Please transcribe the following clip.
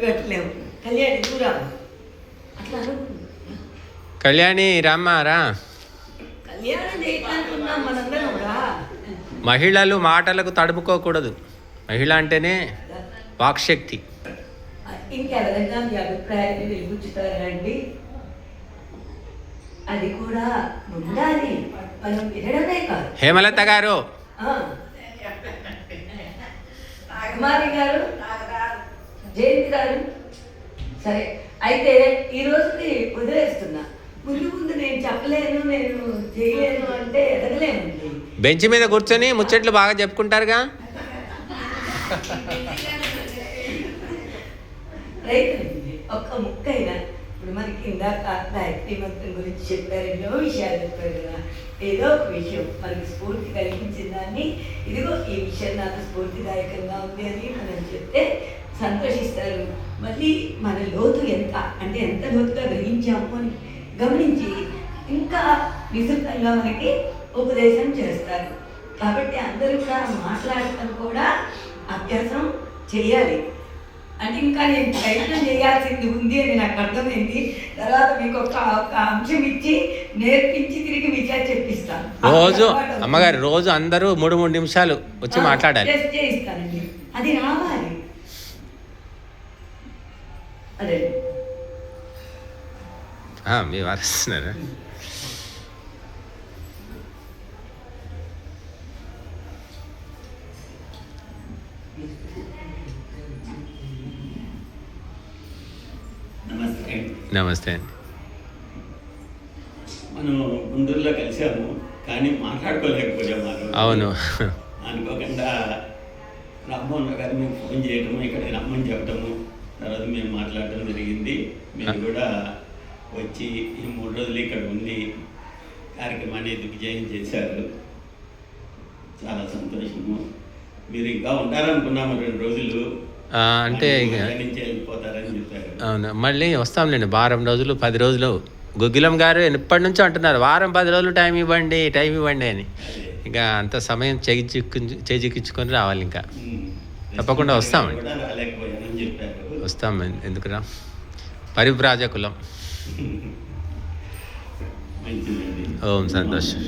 పెట్టలేము కళ్యాణి దూరా అట్లా కళ్యాణి రామ్మారా మహిళలు మాటలకు తడుముకోకూడదు మహిళ అంటేనే వాక్శక్తి. ఇంకెవరైనా మీ అభిప్రాయాన్ని వెలిబుచ్చుతారండి? అది కూడా ఉండాలి. మనం వినడమే కాదు. హేమలత గారు జయంతి గారు సరే అయితే ఈ రోజుకి వదిలేస్తున్నా. ముందు ముందు నేను చెప్పలేను నేను చేయలేను అంటే ఎదగలేనండి బెంచ్ మీద కూర్చొని ముచ్చట్లు బాగా చెప్పుకుంటారుగా? రైతులండి ఒక్క ముక్కైనా ఇప్పుడు మనకి ఇందాక గాయత్రి మంత్రం గురించి చెప్పారు ఎన్నో విషయాలు చెప్పారు కదా. ఏదో ఒక విషయం మనకి స్ఫూర్తి కలిగించిన దాన్ని ఇదిగో ఈ విషయం నాకు స్ఫూర్తిదాయకంగా ఉంది అని మనం చెప్తే సంతోషిస్తారు. మళ్ళీ మన లోతు ఎంత? అంటే ఎంత లోతుగా గ్రహించాము అని గమనించి ఇంకా విస్తృతంగా మనకి ఉపదేశం చేస్తారు. కాబట్టి అందరూ కూడా మాట్లాడటం కూడా అభ్యాసం చేయాలి. అంటే ఇంకా నేను ప్రయత్నం చేయాల్సింది ఉంది అని నాకు అర్థమైంది. తర్వాత మీకు ఒక ఒక అంశం ఇచ్చి నేర్పించి తిరిగి విచార చెప్పిస్తాను. రోజు అమ్మగారు రోజు అందరూ మూడు మూడు నిమిషాలు వచ్చి మాట్లాడాలి. చేయిస్తానండి. అది రావాలి. అదే. ఆ, మీ వారు వస్తున్నారా? నమస్తే. నమస్తే అండి. మనం గుంటూరులో కలిసాము కానీ మాట్లాడుకోలేకపోయాము రోజు. అవును. అనుకోకుండా రామ్మోహన్ గారు మేము ఫోన్ చేయటము ఇక్కడ రమ్మని చెప్పటము తర్వాత మేము మాట్లాడటం జరిగింది. మీరు కూడా వచ్చి ఈ మూడు రోజులు ఇక్కడ ఉండి కార్యక్రమాన్ని దిగ్విజయం చేశారు. చాలా సంతోషము. మీరు ఇంకా ఉంటారనుకున్నాము రెండు రోజులు. అంటే అవును? మళ్ళీ వస్తాంలేండి వారం రోజులు పది రోజులు. గుగ్గిలం గారు ఎప్పటి నుంచో అంటున్నారు వారం పది రోజులు టైం ఇవ్వండి టైం ఇవ్వండి అని. ఇక అంత సమయం చేజిక్కు చేజిక్కించుకొని రావాలి ఇంకా. తప్పకుండా వస్తామండి. వస్తాం ఎందుకురా? పరివ్రాజకులం. మంచిదండి ఓం సంతోషం.